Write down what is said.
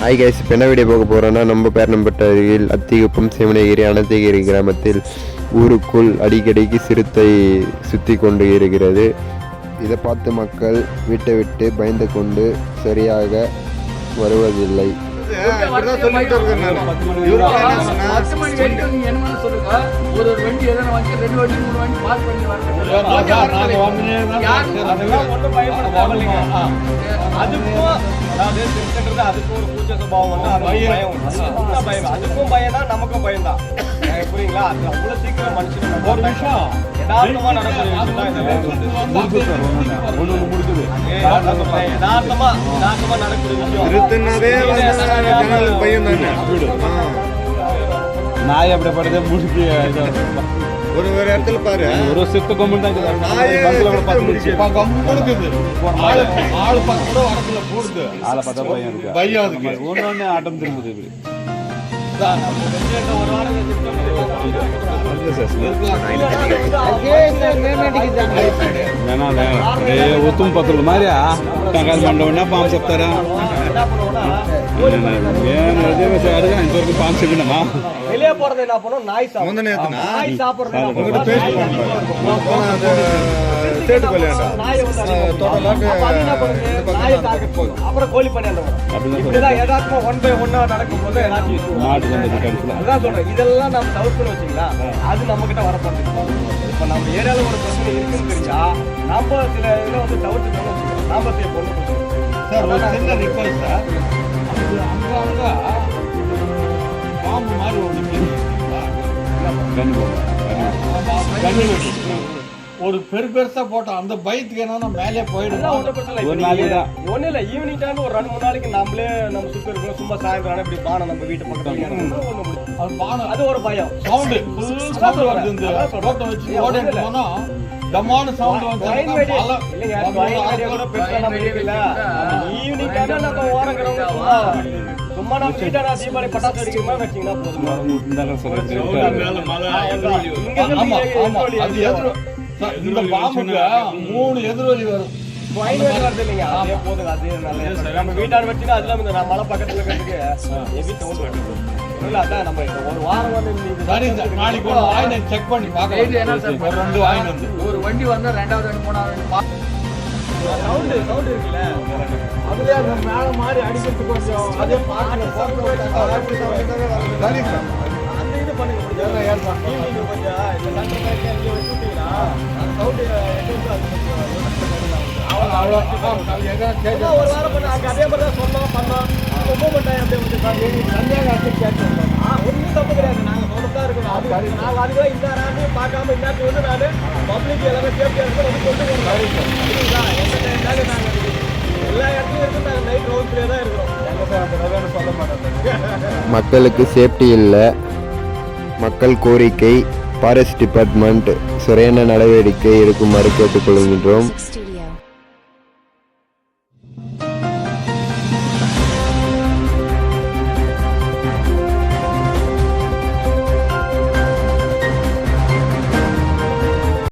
Hi guys இப்போ என்ன video போக போகிறோன்னா நம்ம பேரணம்பட்ட அருகில் அத்திகுப்பம் சிவனகிரி அனந்தகிரி கிராமத்தில் ஊருக்குள் அடிக்கடிக்கு சிறுத்தை சுற்றி கொண்டு இருக்கிறது. இதை பார்த்து மக்கள் வீட்டை விட்டு பயந்து கொண்டு சரியாக வருவதில்லை. பத்து மணி வரைக்கும் நீங்க என்ன சொல்லுங்க ஒரு ஒரு வண்டி எதனா வந்து ரெண்டு வண்டி மூணு வண்டி பாஸ் பண்ணி வரணும் அதெல்லாம் ஒண்ணும் பயப்பட தேவையில்லைங்க. அதுக்கும் அதாவது திருச்சென்றது அதுக்கும் ஒரு பூஜை சுபாவம் வந்து அது பயம் அதுக்கும் பயம் அதுக்கும் பயம் தான் நமக்கும் பயம் தான் புரியுங்களா அது அவ்வளவு சீக்கிரம் மனுஷன் ஒரு விஷயம் யதார்த்தமா நடக்கிற விஷயம் தான் இதெல்லாம் யதார்த்தமா யதார்த்தமா நடக்கிற விஷயம் திருத்துனாவே பயம் தானே. நாய் அப்படி படுது முடிக்கு ஒரு ஒரு இடத்துல பாரு. ஒரு சித்து கொம்பு. தான். ஆளை பார்த்தா பயம் இருக்கு. அதுக்கு. ஒன்று ஒன்று ஆட்டம் திரும்புது இப்படி అదే ఉత్తమ పత్రులు మారియా టంకాయలు మండవన్నా పాము చెప్తారా என்ன பண்ணுவோம்னா నేను అదే అడిగా ఇంతవరకు పాము చెప్పినామా வெளியே போறது என்ன பண்ணும் நாய் சாப்பிடும் முந்தின நேத்துனா நாய் சாப்பிடுறது target பண்ணும். அப்புறம் கோழி பண்ணி அந்த வரும். அப்படிதான் இப்படிதான் யதார்த்தமா one by one ஆ நடக்கும்போது எல்லாத்தையும் சொல்றேன். இதெல்லாம் நம்ம தவிர்க்கணும் வச்சுங்களா அது நம்ம கிட்ட வரப்போகுது இப்ப நம்ம ஏரியால ஒரு பிரச்சனை இருக்குன்னு தெரிஞ்சா நம்ம சில இதுல வந்து தவிர்த்துக்கணும் வச்சுக்கோங்க. நாம செய்ய பொண்ணு சார் ஒரு சின்ன ரிக்வஸ்ட் சார். அது அங்க அங்க பாம்பு மாதிரி ஒன்று கேள்விப்பட்டீங்களா? கண்ணு போகும் கண்ணு வெடி. ஒரு பெரு பெருசா போட்டோம். அந்த பயத்துக்கு என்னன்னா மேலே போயிடும். பிரச்சனை இல்லை. ஈவினிங் டைம் ஒரு ரெண்டு மூணு நாளைக்கு நம்மளே நம்ம சுத்தி இருக்கணும். சும்மா சாயந்தரம் இப்படி பானை நம்ம வீட்டு பக்கத்துல. அது பானை. அது ஒரு பயம். சவுண்டு ஃபுல் சவுண்ட் வருது இந்த. போட்டோ வச்சு ஓடிட்டு போனா சவுண்ட் வந்து ஈவினிங் நம்ம ஓரங்கிறவங்க சும்மா நம்ம வீட்டை நான் தீபாவளி பட்டாசு வெடிக்கிற மாதிரி வச்சீங்கன்னா போதும். இந்த பாம்புக்கு மூணு எதிரொலி வரும். நம்ம வீட்டார் வச்சுன்னா அதுல இந்த மலை பக்கத்துல இருக்கிறதுக்கு ஹெவி சவுண்ட் வருது இல்ல அதான் நம்ம இந்த ஒரு வாரம் வந்து இந்த சரி சார் நாளைக்கு ஒரு வாயினை செக் பண்ணி இது என்ன சார் பார்க்கலாம் ஒரு வண்டி வந்தா ரெண்டாவது வண்டி மூணாவது சவுண்ட் சவுண்ட் இருக்குல்ல? மேல மாதிரி அடிக்கிறது கொஞ்சம் அதே அந்த இது பண்ணுங்க கொஞ்சம் ஒரு வாரம் பண்ண அதே மாதிரி தான் சொன்னோம் பண்ணோம் இப்போ அப்படியே வந்து சந்தேகம் கேட்டோம் ஆ ஒன்றும் தப்பு கிடையாது நாங்கள் சொல்லிட்டு இருக்கணும் அது நாங்கள் பார்க்காம இன்னாட்டு வந்து நான் பப்ளிக் எல்லாமே சேஃப்டியாக இருக்கும் வந்து கொண்டு போகணும் சரிங்களா நாங்கள் எல்லா இடத்துலையும் நாங்கள் நைட் தான் இருக்கிறோம் சொல்ல மாட்டோம் மக்களுக்கு சேஃப்டி இல்லை. மக்கள் கோரிக்கை. ஃபாரஸ்ட் டிபார்ட்மெண்ட் சரியான நடவடிக்கை எடுக்குமாறு கேட்டுக்கொள்கின்றோம்.